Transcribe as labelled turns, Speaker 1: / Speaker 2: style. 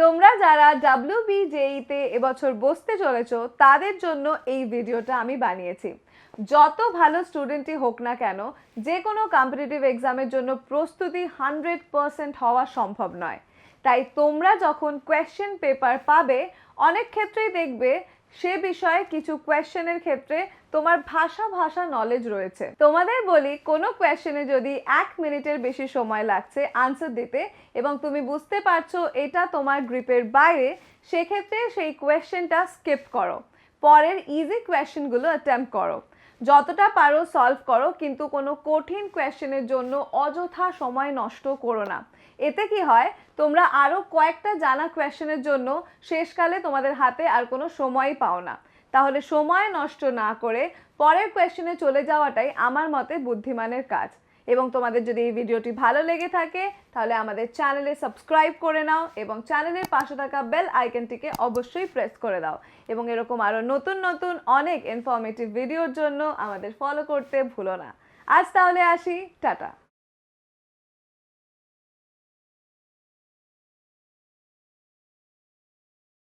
Speaker 1: তোমরা যারা ডাব্লিউবিজেইতে এবছর বসতে চলেছ, তাদের জন্য এই ভিডিওটা আমি বানিয়েছি। যত ভালো স্টুডেন্টই হোক না কেন যে কোনো কম্পিটিটিভ এক্সামের জন্য প্রস্তুতি হান্ড্রেড পারসেন্ট হওয়া সম্ভব নয়। তাই তোমরা যখন কোয়েশ্চেন পেপার পাবে, অনেক ক্ষেত্রেই দেখবে সে বিষয়ে কিছু কোয়েশ্চেনের ক্ষেত্রে তোমার ভাষা ভাষা নলেজ রয়েছে। তোমাদের বলি, কোনো কোয়েশ্চেনে যদি এক মিনিটের বেশি সময় লাগছে আনসার দিতে এবং তুমি বুঝতে পারছ এটা তোমার গ্রিপের বাইরে, সেক্ষেত্রে সেই কোয়েশ্চেনটা স্কিপ করো। পরের ইজি কোয়েশ্চেনগুলো অ্যাটেম্প করো। যতটা পারো সলভ করো, কিন্তু কোনো কঠিন কোয়েশ্চেনের জন্য অযথা সময় নষ্ট করো না। এতে কি হয়, তোমরা আরও কয়েকটা জানা কোয়েশ্চেনের জন্য শেষকালে তোমাদের হাতে আর কোনো সময়ই পাও না। তাহলে সময় নষ্ট না করে পরের কোয়েশ্চেনে চলে যাওয়াটাই আমার মতে বুদ্ধিমানের কাজ। এবং তোমাদের যদি এই ভিডিওটি ভালো লেগে থাকে, তাহলে আমাদের চ্যানেলে সাবস্ক্রাইব করে নাও এবং চ্যানেলের পাশে থাকা বেল আইকনটিকে অবশ্যই প্রেস করে দাও। এবং এরকম আরও নতুন নতুন, অনেক ইনফরমেটিভ ভিডিওর জন্য আমাদের ফলো করতে ভুলো না। আজ তাহলে আসি, টাটা।